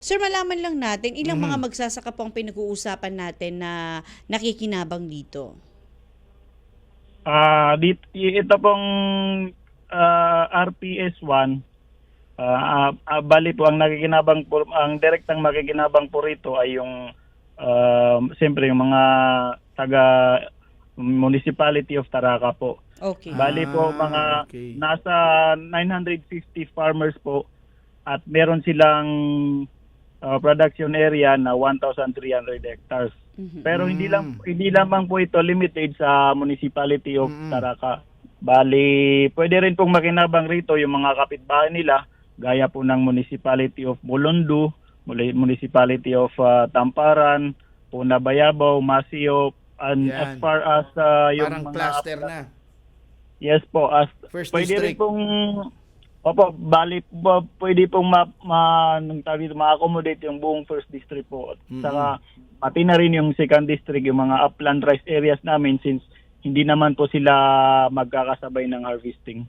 Sir, malaman lang natin, ilang Mhm. mga magsasaka po ang pinag-uusapan natin na nakikinabang dito? Ah, dit ito pong ah, RPS1 ah ah, bali po ang nakikinabang po, ang direktang makikinabang po rito ay yung um, siyempre yung mga taga Municipality of Taraca po. Okay. Bali po Ah, mga okay. nasa 950 farmers po at meron silang ah, production area na 1,300 hectares. Mhm. Pero hindi Mm. lang hindi lamang po ito limited sa Municipality of Mm-mm. Taraca. Bali, pwede rin pong makinabang rito yung mga kapitbahay nila gaya po ng Municipality of Bolondo, Municipality of ah, Tamparan, Puna Bayabaw, Masio, and Yan. as far as ah, yung Parang mga cluster na. Yes po, as First pwede rin district. pong Opo, bali po, pwede pong ma, ma, nung tawag dito, ma-accommodate yung buong first district po. At Mhm. Saka pati na rin yung second district, yung mga upland rice areas namin since hindi naman po sila magkakasabay ng harvesting.